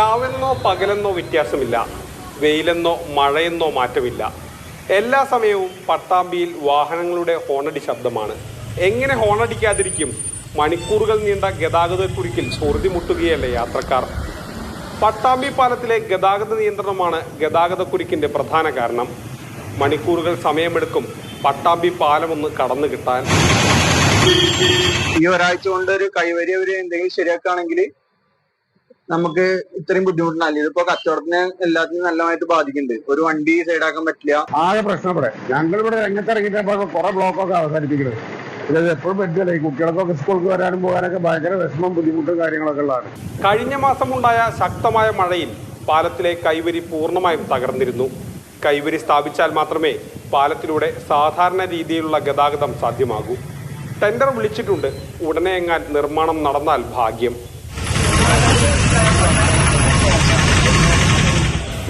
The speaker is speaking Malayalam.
രാവെന്നോ പകലെന്നോ വ്യത്യാസമില്ല. വെയിലെന്നോ മഴയെന്നോ മാറ്റമില്ല. എല്ലാ സമയവും പട്ടാമ്പിയിൽ വാഹനങ്ങളുടെ ഹോണടി ശബ്ദമാണ്. എങ്ങനെ ഹോണടിക്കാതിരിക്കും? മണിക്കൂറുകൾ നീണ്ട ഗതാഗതക്കുരുക്കിൽ സ്ഫൂർതി മുട്ടുകയല്ലേ യാത്രക്കാർ. പട്ടാമ്പി പാലത്തിലെ ഗതാഗത നിയന്ത്രണമാണ് ഗതാഗതക്കുരുക്കിന്റെ പ്രധാന കാരണം. മണിക്കൂറുകൾ സമയമെടുക്കും പട്ടാമ്പി പാലമൊന്ന് കടന്നു കിട്ടാൻ. ഈ ഒരാഴ്ച കൊണ്ട് ഒരു കൈവരിയവരെ എന്തെങ്കിലും ശരിയാക്കുകയാണെങ്കിൽ നമുക്ക് ഇത്രയും ബുദ്ധിമുട്ടുണ്ടാവില്ല ഇതിപ്പോ കച്ചവടത്തിനെ എല്ലാത്തിനും നല്ലതായിട്ട് ബാധിക്കുന്നുണ്ട്. ഒരു വണ്ടി സൈഡാക്കാൻ പറ്റില്ല. ആകെ പ്രശ്നം ഇവിടെ. ഞങ്ങൾ ഇവിടെ രംഗത്തിറങ്ങിയപ്പോൾ കുറെ ബ്ലോക്കൊക്കെ അവസാനിപ്പിക്കുന്നത് ഇത് എപ്പോഴും പറ്റില്ല ഈ കുട്ടികൾക്കൊക്കെ സ്കൂൾക്ക് വരാനും പോകാനൊക്കെ ഭയങ്കര വിഷമം ബുദ്ധിമുട്ടും കാര്യങ്ങളൊക്കെ ഉള്ളതാണ്. കഴിഞ്ഞ മാസമുണ്ടായ ശക്തമായ മഴയിൽ പാലത്തിലെ കൈവരി പൂർണമായും തകർന്നിരുന്നു. കൈവരി സ്ഥാപിച്ചാൽ മാത്രമേ പാലത്തിലൂടെ സാധാരണ രീതിയിലുള്ള ഗതാഗതം സാധ്യമാകൂ. ടെൻഡർ വിളിച്ചിട്ടുണ്ട്. ഉടനെ എങ്ങാൻ നിർമ്മാണം നടന്നാൽ ഭാഗ്യം.